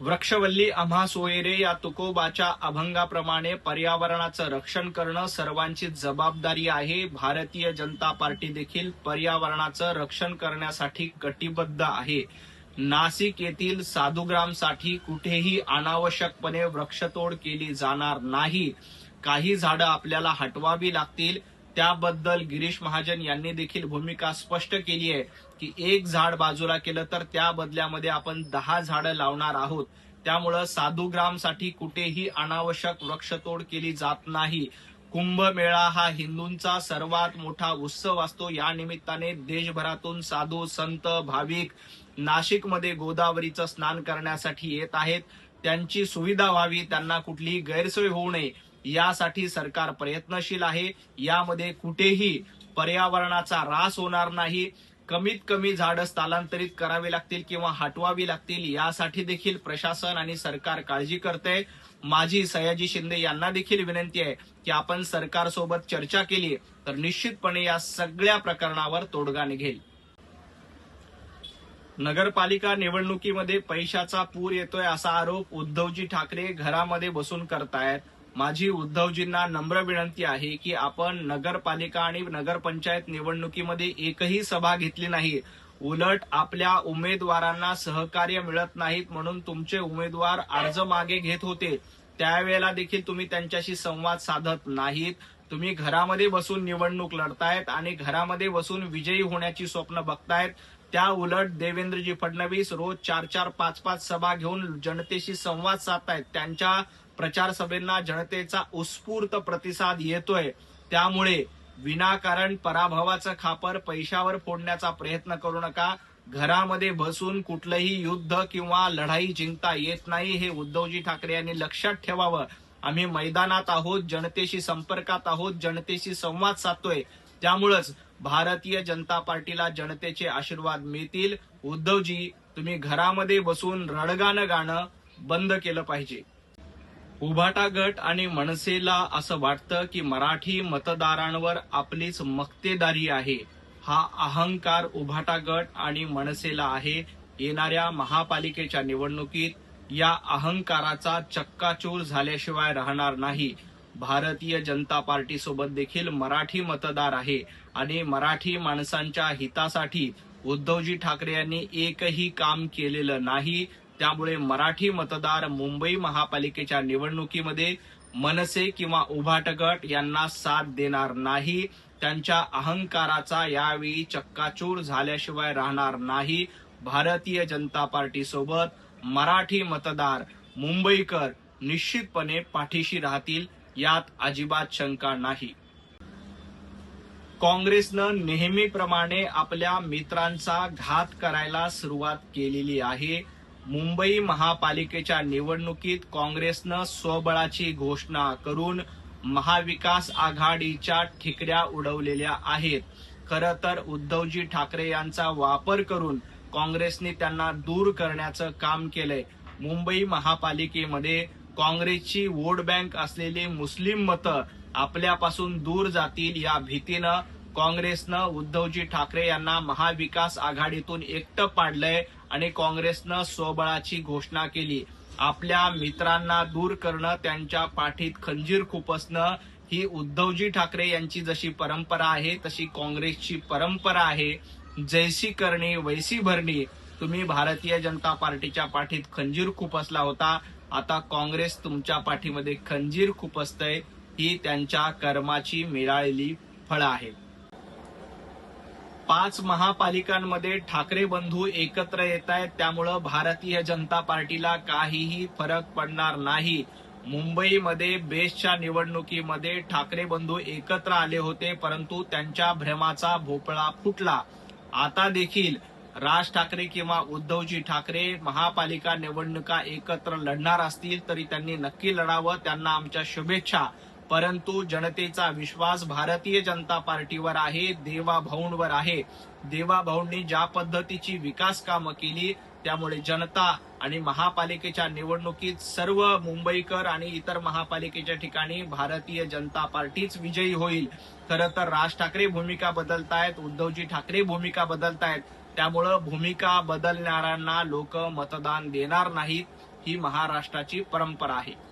वृक्षवल्ली आम्हा सोयरे या तुकोबाच्या अभंगाप्रमाणे पर्यावरणाचं रक्षण करणं सर्वांची जबाबदारी आहे. भारतीय जनता पार्टी देखील पर्यावरणाचं रक्षण करण्यासाठी कटिबद्ध आहे. नाशिक येथील साधुग्रामसाठी कुठेही अनावश्यकपणे वृक्षतोड केली जाणार नाही. काही झाडं आपल्याला हटवावी लागतील. त्याबद्दल गिरीश महाजन यांनी देखील भूमिका स्पष्ट केली आहे की एक झाड बाजूला केलं तर त्या बदल्यामध्ये आपण दहा झाडं लावणार आहोत. त्यामुळं साधुग्रामसाठी कुठेही अनावश्यक वृक्षतोड केली जात नाही. कुंभमेळा हा हिंदूंचा सर्वात मोठा उत्सव असतो. या निमित्ताने देशभरातून साधू संत भाविक नाशिकमध्ये गोदावरीचं स्नान करण्यासाठी येत आहेत. त्यांची सुविधा व्हावी त्यांना कुठलीही गैरसोय होऊ नये. यासाठी सरकार प्रयत्नशील आहे. यामध्ये कुठेही पर्यावरणाचा ऱ्हास होणार नाही. कमीत कमी झाडं स्थलांतरित करावी लागतील किंवा हटवावी लागतील यासाठी देखील प्रशासन आणि सरकार काळजी करते. माझी सयाजी शिंदे यांना देखील विनंती आहे की आपण सरकारसोबत चर्चा केली तर निश्चितपणे या सगळ्या प्रकरणावर तोडगा निघेल नगरपालिका निवडणुकीमध्ये पैशाचा पूर येतोय असा आरोप उद्धवजी ठाकरे घरामध्ये बसून करतायत. माझी उद्धवजींना नम्र विनंती आहे की आपण नगरपालिका आणि नगरपंचायत निवडणुकीमध्ये एकही सभा घेतली नाही. उलट आपल्या उमेदवारांना सहकार्य मिळत नाहीत म्हणून तुमचे उमेदवार अर्ज मागे घेत होते. त्यावेळेला देखील तुम्ही त्यांच्याशी संवाद साधत नाहीत. तुम्ही घरामध्ये बसून निवडणूक लढतायत आणि घरामध्ये बसून विजयी होण्याची स्वप्न बघतायत. त्या उलट देवेंद्रजी फडणवीस रोज चार चार पाच पाच सभा घेऊन जनतेशी संवाद साधतायत. त्यांच्या प्रचार सभेंना जनतेचा उत्स्फूर्त प्रतिसाद येतोय. त्यामुळे विनाकारण पराभवाचं खापर पैशावर फोडण्याचा प्रयत्न करू नका. घरामध्ये बसून कुठलंही युद्ध किंवा लढाई जिंकता येत नाही हे उद्धवजी ठाकरे यांनी लक्षात ठेवावं. आम्ही मैदानात आहोत जनतेशी संपर्कात आहोत जनतेशी संवाद साधतोय. त्यामुळंच भारतीय जनता पार्टीला जनतेचे आशीर्वाद मिळतील. उद्धवजी तुम्ही घरामध्ये बसून रडगाणं गाणं बंद केलं पाहिजे. उभाटा गट आणि मनसेला असं वाटतं की मराठी मतदारांवर आपलीच मक्तेदारी आहे. हा अहंकार उभाटा गट आणि मनसेला आहे. येणाऱ्या महापालिकेच्या निवडणुकीत या अहंकाराचा चक्काचूर झाल्याशिवाय राहणार नाही. भारतीय जनता पार्टी सोबत देखील मराठी मतदार आहे आणि मराठी माणसांच्या हितासाठी उद्धवजी ठाकरे यांनी एकही काम केलेलं नाही. त्यामुळे मराठी मतदार मुंबई महापालिकेच्या निवडणुकीमध्ये मनसे किंवा उभाट गट यांना साथ देणार नाही. त्यांच्या अहंकाराचा यावेळी चक्काचूर झाल्याशिवाय राहणार नाही. भारतीय जनता पार्टी सोबत मराठी मतदार मुंबईकर निश्चितपणे पाठीशी राहतील यात अजिबात शंका नाही. काँग्रेसनं नेहमीप्रमाणे आपल्या मित्रांचा घात करायला सुरुवात केलेली आहे. मुंबई महापालिकेच्या निवडणुकीत काँग्रेसनं स्वबळाची घोषणा करून महाविकास आघाडीच्या ठिकऱ्या उडवलेल्या आहेत. खरं तर उद्धवजी ठाकरे यांचा वापर करून काँग्रेसने त्यांना दूर करण्याचं काम केलंय. मुंबई महापालिकेमध्ये काँग्रेसची वोट बँक असलेली मुस्लिम मतं आपल्यापासून दूर जातील या भीतीनं काँग्रेसनं उद्धवजी ठाकरे यांना महाविकास आघाडीतून एकटं पाडलंय आणि काँग्रेसनं स्वबळाची घोषणा केली. आपल्या मित्रांना दूर करणं त्यांच्या पाठीत खंजीर खुपसणं ही उद्धवजी ठाकरे यांची जशी परंपरा आहे तशी काँग्रेसची परंपरा आहे. जैसी करणी वैसी भरणी. तुम्ही भारतीय जनता पार्टीच्या पाठीत खंजीर खुपसला होता. आता काँग्रेस तुमच्या पाठीमध्ये खंजीर खुपसतय. ही त्यांच्या कर्माची मिळालेली फळं आहेत. पाच महापालिकांमध्ये ठाकरे बंधू एकत्र येत आहेत. त्यामुळं भारतीय जनता पार्टीला काहीही फरक पडणार नाही. मुंबईमध्ये बेस्टच्या निवडणुकीमध्ये ठाकरे बंधू एकत्र आले होते परंतु त्यांच्या भ्रमाचा भोपळा फुटला. आता देखील राज ठाकरे किंवा उद्धवजी ठाकरे महापालिका निवडणुका एकत्र लढणार असतील तरी त्यांनी नक्की लढावं. त्यांना आमच्या शुभेच्छा. परंतु जनतेचा विश्वास भारतीय जनता पार्टीवर आहे देवा भाऊंवर आहे. देवा भाऊंनी ज्या पद्धतीची विकास कामं केली त्यामुळे जनता आणि महापालिकेच्या निवडणुकीत सर्व मुंबईकर आणि इतर महापालिकेच्या ठिकाणी भारतीय जनता पार्टीच विजयी होईल. खरं तर राज ठाकरे भूमिका बदलतायत उद्धवजी ठाकरे भूमिका बदलतायत. त्यामुळं भूमिका बदलणाऱ्यांना लोक मतदान देणार नाहीत ही महाराष्ट्राची परंपरा आहे.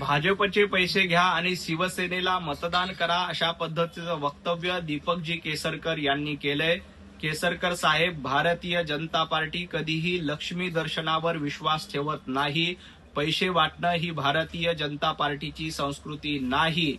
भाजपचे पैसे घ्या आणि शिवसेनेला मतदान करा अशा पद्धतीचं वक्तव्य दीपकजी केसरकर यांनी केलंय. केसरकर साहेब भारतीय जनता पार्टी कधीही लक्ष्मी दर्शनावर विश्वास ठेवत नाही. पैसे वाटणं ही भारतीय जनता पार्टीची संस्कृती नाही.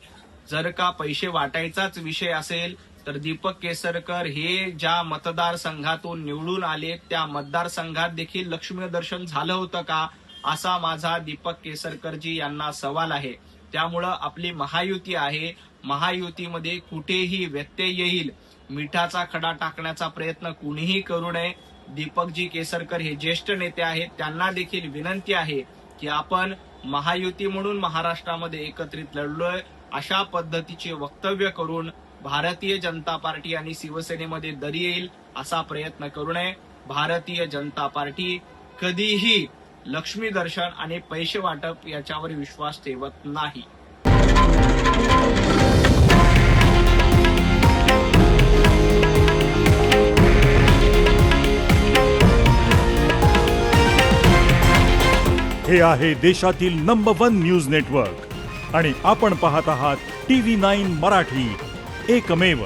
जर का पैसे वाटायचाच विषय असेल तर दीपक केसरकर हे ज्या मतदारसंघातून निवडून आले त्या मतदारसंघात देखील लक्ष्मी दर्शन झालं होतं का? असा माझा दीपक केसरकरजी यांना सवाल आहे. त्यामुळं आपली महायुती आहे. महायुतीमध्ये कुठेही व्यत्यय येईल. मिठाचा खडा टाकण्याचा प्रयत्न कुणीही करू नये. दीपकजी केसरकर हे ज्येष्ठ नेते आहेत. त्यांना देखील विनंती आहे की आपण महायुती म्हणून महाराष्ट्रामध्ये एकत्रित लढलोय अशा पद्धतीचे वक्तव्य करून भारतीय जनता पार्टी आणि शिवसेनेमध्ये दरी येईल असा प्रयत्न करू नये. भारतीय जनता पार्टी कधीही लक्ष्मी दर्शन आणि पैसे वाटप याच्यावर विश्वास ठेवत नाही. हे आहे देशातील नंबर वन न्यूज नेटवर्क आणि आपण पाहत आहात टी व्ही नाईन मराठी. एकमेव.